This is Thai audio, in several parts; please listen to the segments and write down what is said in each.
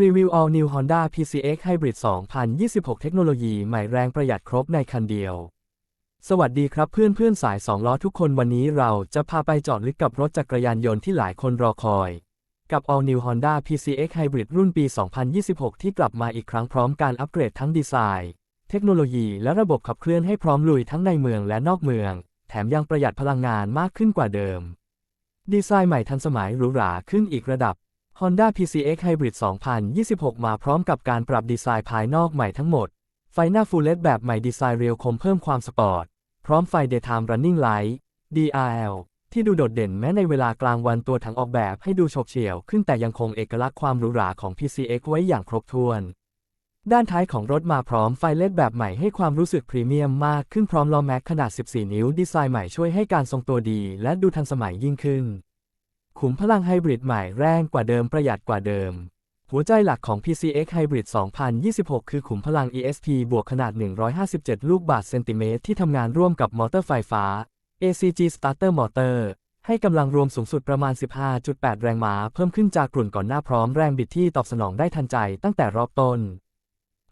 รีวิว All New Honda PCX Hybrid 2026 เทคโนโลยีใหม่แรงประหยัดครบในคันเดียว สวัสดีครับเพื่อนเพื่อนๆสาย2ล้อทุกคนวันนี้เราจะพาไปจอดลึกกับรถจักรยานยนต์ที่หลายคนรอคอย กับ All New Honda PCX Hybrid รุ่นปี 2026 ที่กลับมาอีกครั้งพร้อมการอัปเกรดทั้งดีไซน์ เทคโนโลยีและระบบขับเคลื่อนให้พร้อมลุยทั้งในเมืองและนอกเมือง แถมยังประหยัดพลังงานมากขึ้นกว่าเดิม ดีไซน์ใหม่ทันสมัยหรูหราขึ้นอีกระดับ Honda PCX Hybrid 2026 มาพร้อมกับการปรับดีไซน์ภายนอกใหม่ทั้งหมด ไฟหน้า Full LED แบบใหม่ดีไซน์เรียวคมเพิ่มความสปอร์ต พร้อมไฟ Daytime Running Light DRL ที่ดูโดดเด่นแม้ในเวลากลางวันตัวถังออกแบบให้ดูโฉบเฉี่ยวขึ้นแต่ยังคงเอกลักษณ์ความหรูหราของ PCX ไว้อย่างครบถ้วน ด้านท้ายของรถมาพร้อมไฟเลดแบบใหม่ให้ความรู้สึกพรีเมียมมากขึ้นพร้อมล้อแม็กขนาด 14 นิ้วดีไซน์ใหม่ช่วยให้การทรงตัวดี และดูทันสมัยยิ่งขึ้น ขุมพลังไฮบริดใหม่แรงกว่าเดิมประหยัดกว่าเดิม หัวใจหลักของ PCX Hybrid 2026 คือขุมพลัง ESP บวกขนาด 157 ลูกบาศก์เซนติเมตรที่ทำงานร่วมกับมอเตอร์ไฟฟ้า ACG Starter Motor ให้กำลังรวมสูงสุดประมาณ 15.8 แรงม้า เพิ่มขึ้นจากกลุ่นก่อนหน้าพร้อมแรงบิดที่ตอบสนองได้ทันใจตั้งแต่รอบต้น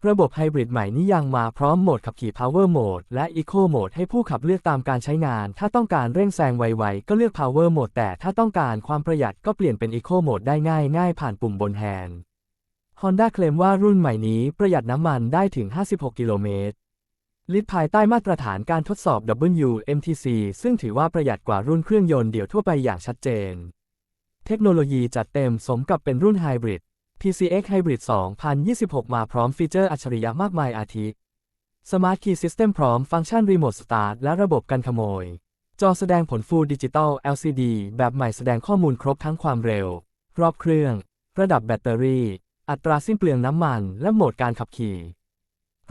ระบบไฮบริดใหม่นี้ยังมาพร้อมโหมดขับขี่ Power Mode และ Eco Mode ให้ผู้ขับเลือกตามการใช้งาน ถ้าต้องการเร่งแซงไวๆ ก็เลือก Power Mode แต่ถ้าต้องการความประหยัดก็เปลี่ยนเป็น Eco Mode ได้ง่ายง่ายผ่านปุ่มบนแฮนด์ Honda เคลมว่ารุ่นใหม่นี้ประหยัดน้ำมันได้ถึง 56 กิโลเมตร ลิตรภายใต้มาตรฐานการทดสอบ WMTC ซึ่งถือว่าประหยัดกว่ารุ่นเครื่องยนต์เดี่ยวทั่วไปอย่างชัดเจน เทคโนโลยีจัดเต็มสมกับเป็นรุ่นไฮบริด PCX Hybrid 2026 มาพร้อมฟีเจอร์อัจฉริยะมากมายอาทิ Smart Key System พร้อมฟังก์ชัน Remote Start และระบบกันขโมย จอแสดงผล Full Digital LCD แบบใหม่แสดงข้อมูลครบทั้งความเร็ว รอบเครื่อง ระดับแบตเตอรี่ อัตราสิ้นเปลืองน้ำมัน และโหมดการขับขี่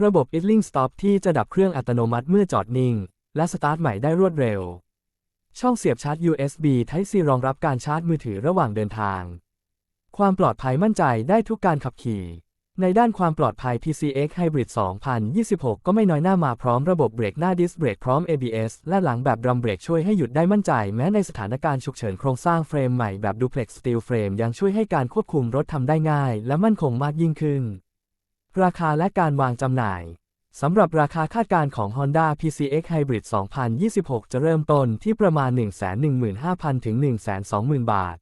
ระบบ idling stop ที่จะดับเครื่องอัตโนมัติเมื่อจอดนิ่ง และสตาร์ทใหม่ได้รวดเร็ว ช่องเสียบชาร์จ USB Type C รองรับการชาร์จมือถือระหว่างเดินทาง ความปลอดภัยมั่นใจได้ทุกการขับขี่ ในด้านความปลอดภัย PCX Hybrid 2026 ก็ไม่น้อยหน้ามาพร้อมระบบเบรกหน้าดิสเบรกพร้อม ABS และหลังแบบดรัมเบรกช่วยให้หยุดได้มั่นใจ แม้ในสถานการณ์ฉุกเฉินโครงสร้างเฟรมใหม่แบบ Duplex Steel Frame ยังช่วยให้การควบคุมรถทำได้ง่าย และมั่นคงมากยิ่งขึ้น ราคาและการวางจำหน่ายสำหรับราคาคาดการณ์ของ Honda PCX Hybrid 2026 จะเริ่มต้นที่ประมาณ 115,000 ถึง 120,000 บาท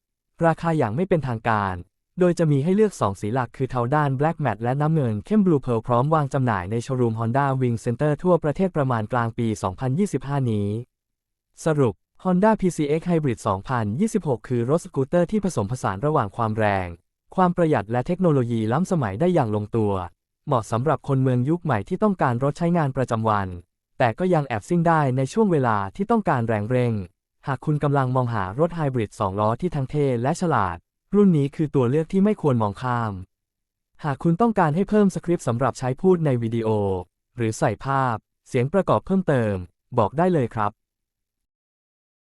ราคาอย่างไม่เป็นทางการ โดยจะมีให้เลือก 2 สีหลักคือเทาด้าน Black Matte และน้ำเงินเข้ม Blue Pearl พร้อมวางจำหน่ายในโชว์รูม Honda Wing Center ทั่วประเทศประมาณกลางปี 2025 นี้ สรุป Honda PCX Hybrid 2026 คือรถสกูตเตอร์ที่ผสมผสานระหว่างความแรง ความประหยัดและเทคโนโลยีล้ำสมัยได้อย่างลงตัว เหมาะสำหรับคนเมืองยุคใหม่ที่ต้องการรถใช้งานประจำวัน แต่ก็ยังแอบซิ่งได้ในช่วงเวลาที่ต้องการแรงเร่ง หากคุณกำลังมองหารถไฮบริด2ล้อที่ทั้งเท่และฉลาด รุ่นนี้คือตัวเลือกที่ไม่ควรมองข้าม หากคุณต้องการให้เพิ่มสคริปต์สำหรับใช้พูดในวิดีโอ หรือใส่ภาพ เสียงประกอบเพิ่มเติม บอกได้เลยครับ